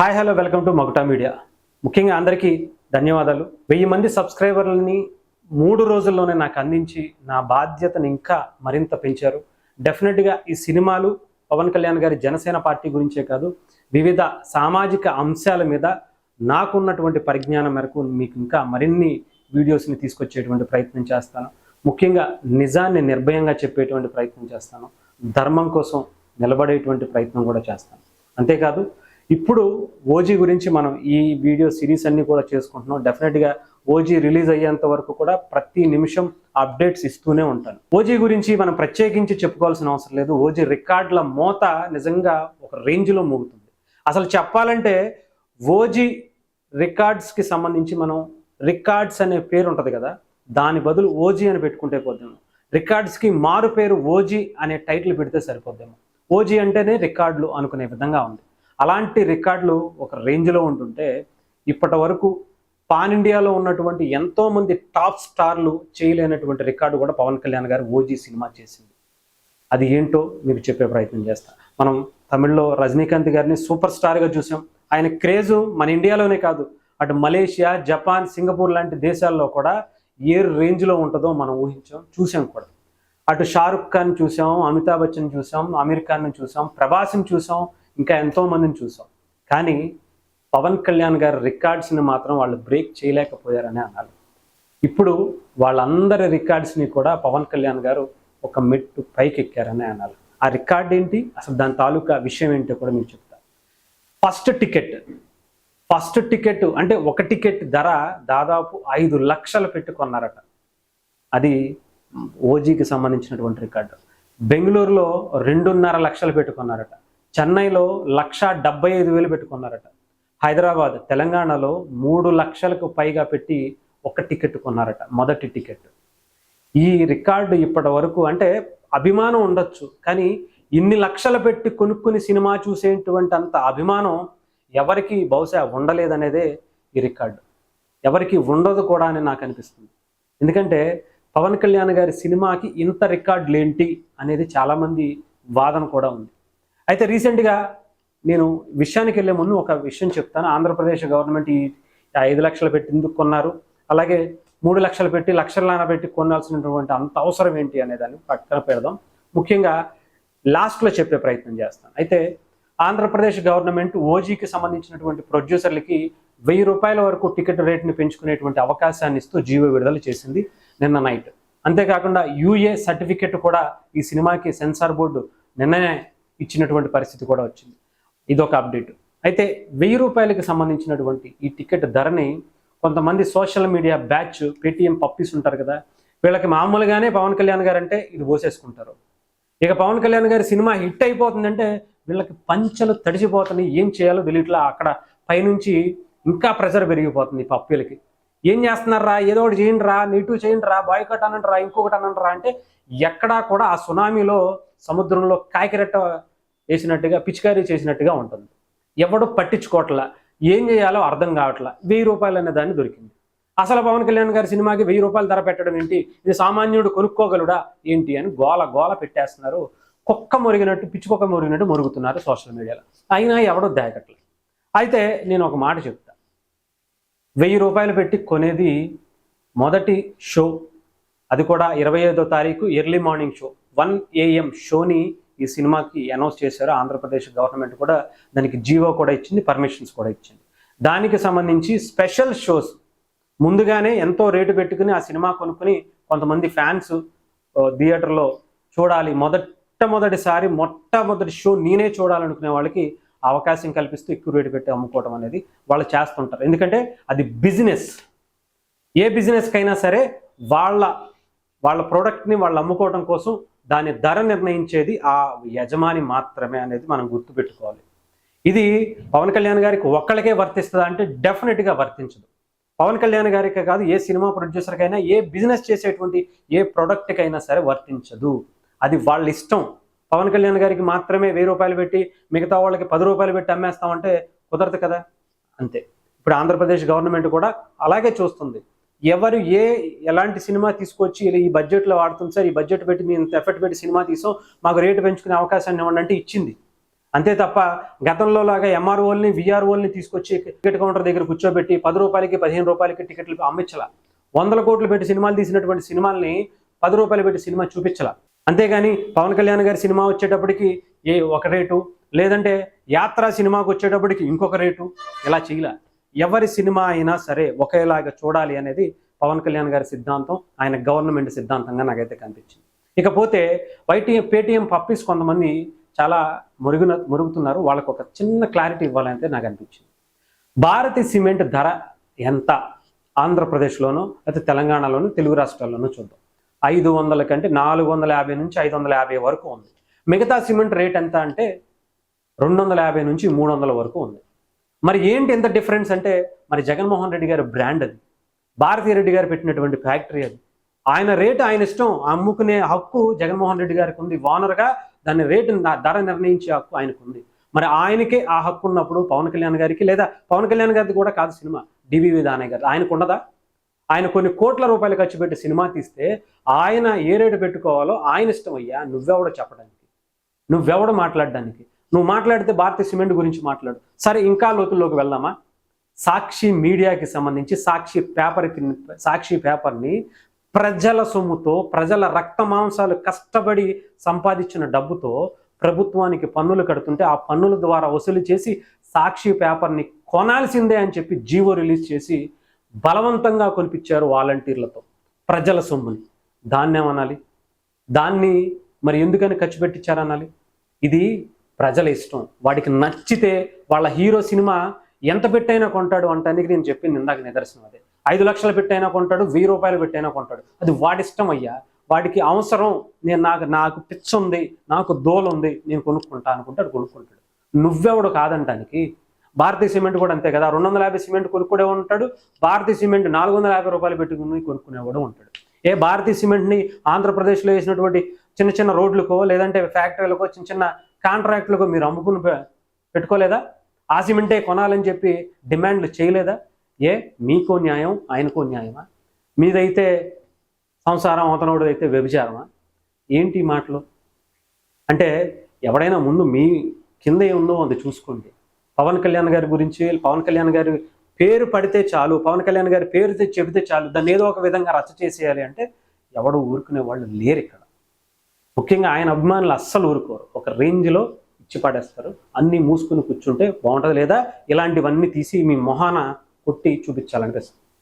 Hi hello welcome to Maguta media. ముఖ్యంగా అందరికీ ధన్యవాదాలు. వెయ్యి మంది సబ్స్క్రైబర్లని మూడు రోజుల్లోనే నాకు అందించి నా బాధ్యతను ఇంకా మరింత పెంచారు. డెఫినెట్గా ఈ సినిమాలు పవన్ కళ్యాణ్ గారి జనసేన పార్టీ గురించే కాదు వివిధ సామాజిక అంశాల మీద నాకున్నటువంటి పరిజ్ఞానం మేరకు మీకు ఇంకా మరిన్ని వీడియోస్ని తీసుకొచ్చేటువంటి ప్రయత్నం చేస్తాను. ముఖ్యంగా నిజాన్ని నిర్భయంగా చెప్పేటువంటి ప్రయత్నం చేస్తాను. ధర్మం కోసం నిలబడేటువంటి ప్రయత్నం కూడా చేస్తాను. అంతేకాదు ఇప్పుడు ఓజీ గురించి మనం ఈ వీడియో సిరీస్ అన్ని కూడా చేసుకుంటున్నాం. డెఫినెట్గా ఓజీ రిలీజ్ అయ్యేంత వరకు కూడా ప్రతి నిమిషం అప్డేట్స్ ఇస్తూనే ఉంటాను. ఓజీ గురించి మనం ప్రత్యేకించి చెప్పుకోవాల్సిన అవసరం లేదు. ఓజీ రికార్డుల మోత నిజంగా ఒక రేంజ్లో మోగుతుంది. అసలు చెప్పాలంటే ఓజీ రికార్డ్స్కి సంబంధించి మనం రికార్డ్స్ అనే పేరు ఉంటుంది కదా దాని బదులు ఓజీ అని పెట్టుకుంటే పోద్దాము. రికార్డ్స్కి మారు పేరు ఓజీ అనే టైటిల్ పెడితే సరిపోద్దేమో. ఓజీ అంటేనే రికార్డులు అనుకునే విధంగా ఉంది. అలాంటి రికార్డులు ఒక రేంజ్లో ఉంటుంటే ఇప్పటి వరకు పాన్ ఇండియాలో ఉన్నటువంటి ఎంతోమంది టాప్ స్టార్లు చేయలేనటువంటి రికార్డు కూడా పవన్ కళ్యాణ్ గారు ఓజీ సినిమా చేసింది. అది ఏంటో మీకు చెప్పే ప్రయత్నం చేస్తా. మనం తమిళ్ళో రజనీకాంత్ గారిని సూపర్ స్టార్గా చూసాం. ఆయన క్రేజు మన ఇండియాలోనే కాదు. అటు మలేషియా జపాన్ సింగపూర్ లాంటి దేశాల్లో కూడా ఏ రేంజ్లో ఉంటుందో మనం ఊహించాం చూసాం కూడా. అటు షారుఖ్ ఖాన్ చూసాం అమితాబ్ బచ్చన్ చూసాం అమీర్ ఖాన్ చూసాం ప్రభాస్ని చూసాం ఇంకా ఎంతో మందిని చూసాం. కానీ పవన్ కళ్యాణ్ గారి రికార్డ్స్ని మాత్రం వాళ్ళు బ్రేక్ చేయలేకపోయారని అన్నారు ఇప్పుడు వాళ్ళందరి రికార్డ్స్ని కూడా పవన్ కళ్యాణ్ గారు ఒక మెట్టు పైకి ఎక్కారని ఆ రికార్డ్ ఏంటి? అసలు దాని తాలూకా విషయం ఏంటో కూడా మీకు చెప్తా. First ticket. ఫస్ట్ టికెట్ అంటే ఒక టికెట్ ధర దాదాపు ఐదు లక్షలు పెట్టుకున్నారట అది ఓజీకి సంబంధించినటువంటి రికార్డు. బెంగళూరులో రెండున్నర లక్షలు పెట్టుకున్నారట చెన్నైలో లక్ష డెబ్బై ఐదు వేలు పెట్టుకున్నారట. హైదరాబాద్ తెలంగాణలో మూడు లక్షలకు పైగా పెట్టి ఒక టికెట్ కొన్నారట మొదటి టికెట్. ఈ రికార్డు ఇప్పటి వరకు అంటే అభిమానం ఉండొచ్చు కానీ ఇన్ని లక్షలు పెట్టి కొనుక్కుని సినిమా చూసేటువంటి అంత అభిమానం ఎవరికి బహుశా ఉండలేదనేదే ఈ రికార్డు. ఎవరికి ఉండదు కూడా అని నాకు అనిపిస్తుంది. ఎందుకంటే పవన్ కళ్యాణ్ గారి సినిమాకి ఇంత రికార్డులేంటి అనేది చాలామంది వాదన కూడా ఉంది. అయితే రీసెంట్గా నేను విషయానికి వెళ్ళే ముందు ఒక విషయం చెప్తాను. ఆంధ్రప్రదేశ్ గవర్నమెంట్ ఈ ఐదు లక్షలు పెట్టి ఎందుకు కొన్నారు? అలాగే మూడు లక్షలు పెట్టి లక్షల పెట్టి కొనాల్సినటువంటి అంత అవసరం ఏంటి అనేదాన్ని పక్కన పెడదాం. ముఖ్యంగా లాస్ట్లో చెప్పే ప్రయత్నం చేస్తాను. అయితే ఆంధ్రప్రదేశ్ గవర్నమెంట్ ఓజీకి సంబంధించినటువంటి ప్రొడ్యూసర్లకి వెయ్యి రూపాయల వరకు టికెట్ రేట్ని పెంచుకునేటువంటి అవకాశాన్ని ఇస్తూ జీవో విడుదల చేసింది నిన్న నైట్. అంతేకాకుండా యూఏ సర్టిఫికెట్ కూడా ఈ సినిమాకి సెన్సార్ బోర్డు నిన్ననే ఇచ్చినటువంటి పరిస్థితి కూడా వచ్చింది. ఇదొక అప్డేట్. అయితే వెయ్యి రూపాయలకు సంబంధించినటువంటి ఈ టికెట్ ధరని కొంతమంది social media batch Paytm puppies ఉంటారు కదా వీళ్ళకి మామూలుగానే పవన్ కళ్యాణ్ గారు అంటే ఇది పోసేసుకుంటారు. ఇక పవన్ కళ్యాణ్ గారి సినిమా హిట్ అయిపోతుందంటే వీళ్ళకి పంచలు తడిచిపోతున్నాయి. ఏం చేయాలో తెలియట్లా అక్కడ పైనుంచి ఇంకా ప్రెషర్ పెరిగిపోతుంది ఈ పప్పీలకి. ఏం చేస్తున్నారా? ఏదో ఒకటి చేయండి రా నీటు చేయండి రా బాయ్కట్ అనండి రా ఇంకొకటి అనండి రా అంటే ఎక్కడా కూడా ఆ సునామీలో సముద్రంలో కాకిరెట్ట వేసినట్టుగా పిచికారీ చేసినట్టుగా ఉంటుంది. ఎవడు పట్టించుకోవట్లా ఏం చేయాలో అర్థం కావట్లా వెయ్యి రూపాయలు అనే దాన్ని దొరికింది. అసలు పవన్ కళ్యాణ్ గారి సినిమాకి వెయ్యి రూపాయలు ధర పెట్టడం ఏంటి? ఇది సామాన్యుడు కొనుక్కోగలుడా? ఏంటి అని గోల గోల పెట్టేస్తున్నారు. కుక్క మురిగినట్టు పిచ్చుకొక్క మురిగినట్టు మురుగుతున్నారు సోషల్ మీడియాలో. అయినా ఎవడో దాయకట్లేదు అయితే నేను ఒక మాట చెప్తా. వెయ్యి రూపాయలు పెట్టి కొనేది మొదటి షో. అది కూడా ఇరవై ఐదో తారీఖు early morning show. One AM షోని ఈ సినిమాకి అనౌన్స్ చేశారు. ఆంధ్రప్రదేశ్ గవర్నమెంట్ కూడా దానికి జీవో కూడా ఇచ్చింది పర్మిషన్స్ కూడా ఇచ్చింది. దానికి సంబంధించి స్పెషల్ షోస్ ముందుగానే ఎంతో రేటు పెట్టుకుని ఆ సినిమా కొనుక్కుని కొంతమంది ఫ్యాన్స్ థియేటర్లో చూడాలి. మొదటమొదటిసారి మొట్టమొదటి షో నేనే చూడాలనుకునే వాళ్ళకి అవకాశం కల్పిస్తూ ఎక్కువ రేటు పెట్టి అమ్ముకోవడం అనేది వాళ్ళు చేస్తుంటారు. ఎందుకంటే అది బిజినెస్. ఏ బిజినెస్కైనా సరే వాళ్ళ వాళ్ళ ప్రోడక్ట్ని వాళ్ళు అమ్ముకోవడం కోసం దాని ధర నిర్ణయించేది ఆ యజమాని మాత్రమే అనేది మనం గుర్తుపెట్టుకోవాలి. ఇది పవన్ కళ్యాణ్ గారికి ఒక్కళ్ళకే వర్తిస్తుందా అంటే డెఫినెట్గా వర్తించదు. పవన్ కళ్యాణ్ గారికి కాదు ఏ సినిమా ప్రొడ్యూసర్కైనా ఏ బిజినెస్ చేసేటువంటి ఏ ప్రోడక్ట్కైనా సరే వర్తించదు. అది వాళ్ళ ఇష్టం. పవన్ కళ్యాణ్ గారికి మాత్రమే వెయ్యి రూపాయలు పెట్టి మిగతా వాళ్ళకి పది రూపాయలు పెట్టి అమ్మేస్తామంటే కుదరదు కదా? అంతే. ఇప్పుడు ఆంధ్రప్రదేశ్ గవర్నమెంట్ కూడా అలాగే చూస్తుంది. ఎవరు ఏ ఎలాంటి సినిమా తీసుకొచ్చి ఇలా ఈ బడ్జెట్లో వాడుతుంది సార్ ఈ బడ్జెట్ పెట్టి మేము ఇంత ఎఫర్ట్ పెట్టి సినిమా తీసాం మాకు రేటు పెంచుకునే అవకాశాన్ని ఇవ్వండి అంటే ఇచ్చింది. అంతే తప్ప గతంలో లాగా ఎంఆర్ఓల్ని విఆర్ఓల్ని తీసుకొచ్చి టికెట్ కౌంటర్ దగ్గర కూర్చోబెట్టి పది రూపాయలకి పదిహేను రూపాయలకి టికెట్లు అమ్మించాల. వందల కోట్లు పెట్టి సినిమాలు తీసినటువంటి సినిమాల్ని పది రూపాయలు పెట్టి సినిమా చూపించాల. అంతేగాని పవన్ కళ్యాణ్ గారి సినిమా వచ్చేటప్పటికి ఏ ఒక రేటు లేదంటే యాత్ర సినిమాకి వచ్చేటప్పటికి ఇంకొక రేటు ఇలా చేయలే. ఎవరి సినిమా అయినా సరే ఒకేలాగా చూడాలి అనేది పవన్ కళ్యాణ్ గారి సిద్ధాంతం ఆయన గవర్నమెంట్ సిద్ధాంతంగా నాకైతే కనిపించింది. ఇకపోతే వైటీఎం పేటీఎం పప్పీస్ కొంతమంది చాలా మురుగున మురుగుతున్నారు. వాళ్ళకు ఒక చిన్న క్లారిటీ ఇవ్వాలంటే నాకు అనిపించింది. భారతి సిమెంట్ ధర ఎంత? ఆంధ్రప్రదేశ్లోనూ అయితే తెలంగాణలోనూ తెలుగు రాష్ట్రాల్లోనూ చూద్దాం. ఐదు వందల కంటే నాలుగు వందల యాభై నుంచి ఐదు వందల యాభై వరకు ఉంది. మిగతా సిమెంట్ రేట్ ఎంత అంటే రెండు వందల యాభై నుంచి మూడు వందల వరకు ఉంది. మరి ఏంటి ఎంత డిఫరెన్స్ అంటే మరి జగన్మోహన్ రెడ్డి గారి బ్రాండ్ అది. భారతీయ రెడ్డి గారు పెట్టినటువంటి ఫ్యాక్టరీ అది. ఆయన రేటు ఆయన ఇష్టం. అమ్ముకునే హక్కు జగన్మోహన్ రెడ్డి గారికి ఉంది. ఓనర్గా దాని రేటు ధర నిర్ణయించే హక్కు ఆయనకు ఉంది. మరి ఆయనకే ఆ హక్కు ఉన్నప్పుడు పవన్ కళ్యాణ్ గారికి లేదా పవన్ కళ్యాణ్ గారిది కూడా కాదు సినిమా. డివివి దానయ్య గారు ఆయనకు ఉండదా? ఆయన కొన్ని కోట్ల రూపాయలు ఖర్చు పెట్టి సినిమా తీస్తే ఆయన ఏ రేటు పెట్టుకోవాలో ఆయన ఇష్టం అయ్యా. నువ్వెవడ చెప్పడానికి. నువ్వెవడ మాట్లాడడానికి. నువ్వు మాట్లాడితే భారతీయ సిమెంట్ గురించి మాట్లాడు. సరే ఇంకా లోతుల్లోకి వెళ్దామా? సాక్షి మీడియాకి సంబంధించి సాక్షి పేపర్కి సాక్షి పేపర్ని ప్రజల సొమ్ముతో ప్రజల రక్త మాంసాలు కష్టపడి సంపాదించిన డబ్బుతో ప్రభుత్వానికి పన్నులు కడుతుంటే ఆ పన్నుల ద్వారా వసూలు చేసి సాక్షి పేపర్ని కొనాల్సిందే అని చెప్పి జీవో రిలీజ్ చేసి బలవంతంగా కొనిపించారు వాలంటీర్లతో ప్రజల సొమ్ముని. దాన్నేమనాలి? దాన్ని మరి ఎందుకని ఖర్చు పెట్టించారనాలి? ఇది ప్రజల ఇష్టం. వాడికి నచ్చితే వాళ్ళ హీరో సినిమా ఎంత పెట్టైనా కొంటాడు అంటానికి నేను చెప్పింది ఇందాక నిదర్శనం అదే. ఐదు లక్షలు పెట్టైనా కొంటాడు వెయ్యి రూపాయలు పెట్టైనా కొంటాడు. అది వాడిష్టం అయ్యా. వాడికి అవసరం నేను నాకు నాకు పిచ్చ ఉంది నాకు దోలు ఉంది నేను కొనుక్కుంటా అనుకుంటాడు కొనుక్కుంటాడు. నువ్వెవడు కాదంటానికి. భారతీయ సిమెంట్ కూడా అంతే కదా. రెండు వందల యాభై సిమెంట్ కొనుక్కునే ఉంటాడు భారతీయ సిమెంట్ నాలుగు వందల యాభై రూపాయలు పెట్టుకుని కొనుక్కునేవాడు ఉంటాడు. ఏ భారతీయ సిమెంట్ని ఆంధ్రప్రదేశ్లో వేసినటువంటి చిన్న చిన్న రోడ్లకో లేదంటే ఫ్యాక్టరీలకో చిన్న చిన్న కాంట్రాక్ట్లకు మీరు అమ్ముకుని పె- పెట్టుకోలేదా? ఆ సిమెంటే కొనాలని చెప్పి డిమాండ్లు చేయలేదా? ఏ మీకో న్యాయం ఆయనకో న్యాయమా? మీదైతే సంసారం అవతనోడు అయితే వ్యభిచారమా? ఏంటి మాటలు? అంటే ఎవడైనా ముందు మీ కింద ఏముందో అది చూసుకోండి. పవన్ కళ్యాణ్ గారి గురించి పవన్ కళ్యాణ్ గారి పేరు పడితే చాలు పవన్ కళ్యాణ్ గారి పేరు చెబితే చాలు దాన్ని ఏదో ఒక విధంగా రచ్చ చేసేయాలి అంటే ఎవడు ఊరుకునే వాళ్ళు లేరు ఇక్కడ ముఖ్యంగా ఆయన అభిమానులు అస్సలు ఊరుకోరు. ఒక రేంజ్లో ఇచ్చి పాడేస్తారు. అన్నీ మూసుకుని కూర్చుంటే బాగుంటుంది లేదా? ఇలాంటివన్నీ తీసి మీ మొహాన కొట్టి చూపించాలనిపిస్తుంది.